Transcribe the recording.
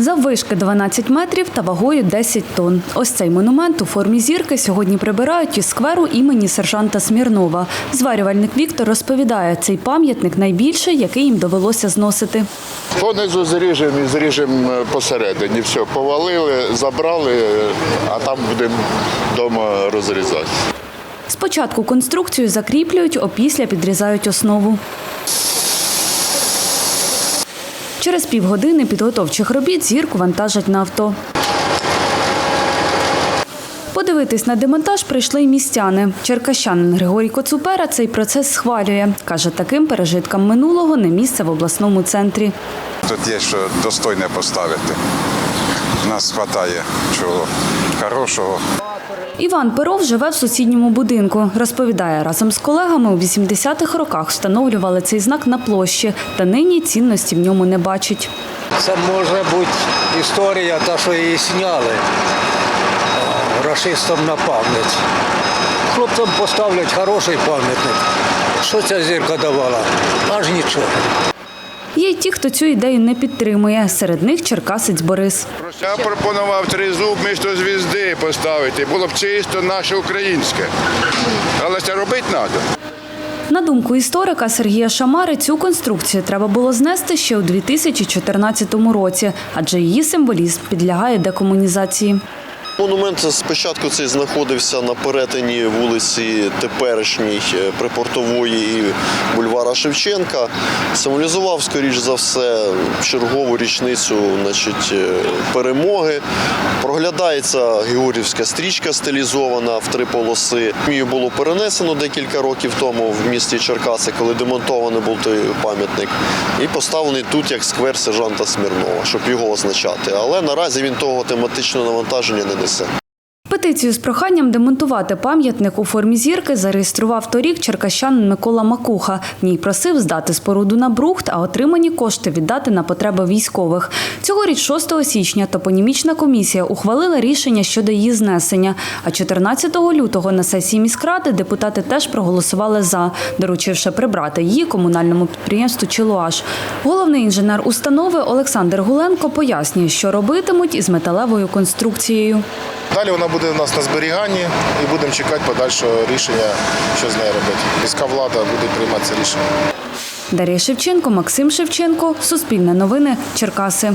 Заввишки 12 метрів та вагою 10 тонн. Ось цей монумент у формі зірки сьогодні прибирають із скверу імені сержанта Смірнова. Зварювальник Віктор розповідає, цей пам'ятник найбільший, який їм довелося зносити. Понизу зріжемо і зріжемо посередині. Все, повалили, забрали, а там будемо вдома розрізати. Спочатку конструкцію закріплюють, опісля підрізають основу. Через півгодини підготовчих робіт зірку вантажать на авто. Подивитись на демонтаж прийшли й містяни. Черкащанин Григорій Коцупера цей процес схвалює. Каже, таким пережиткам минулого не місце в обласному центрі. Тут є що достойне поставити. Нас вистачає чого хорошого. Іван Перов живе в сусідньому будинку. Розповідає, разом з колегами у 80-х роках встановлювали цей знак на площі, та нині цінності в ньому не бачить. Це може бути історія, та що її сняли рашистам на пам'ять. Хлопцям поставлять хороший пам'ятник. Що ця зірка давала? Аж нічого. Є й ті, хто цю ідею не підтримує. Серед них черкасець Борис. Я пропонував тризуб місто звізди поставити. Було б чисто наше українське. Але це робити треба. На думку історика Сергія Шамари, цю конструкцію треба було знести ще у 2014 році, адже її символізм підлягає декомунізації. Монумент спочатку цей знаходився на перетині вулиці теперішній е, припортової і бульвара Шевченка. Символізував, скоріш за все, чергову річницю значить, е, перемоги. Проглядається Георгівська стрічка стилізована в три полоси. Її було перенесено декілька років тому в місті Черкаси, коли демонтований був той пам'ятник, і поставлений тут як сквер сержанта Смірнова, щоб його означати. Але наразі він того тематичного навантаження не несе місце. Петицію з проханням демонтувати пам'ятник у формі зірки зареєстрував торік черкащанин Микола Макуха. В ній просив здати споруду на брухт, а отримані кошти віддати на потреби військових. Цьогоріч, 6 січня, топонімічна комісія ухвалила рішення щодо її знесення. А 14 лютого на сесії міськради депутати теж проголосували за, доручивши прибрати її комунальному підприємству Чилуаш. Головний інженер установи Олександр Гуленко пояснює, що робитимуть із металевою конструкцією. Далі вона у нас на зберіганні і будемо чекати подальшого рішення, що з нею робити. Міська влада буде приймати це рішення. Дар'я Шевченко, Максим Шевченко, Суспільне новини, Черкаси.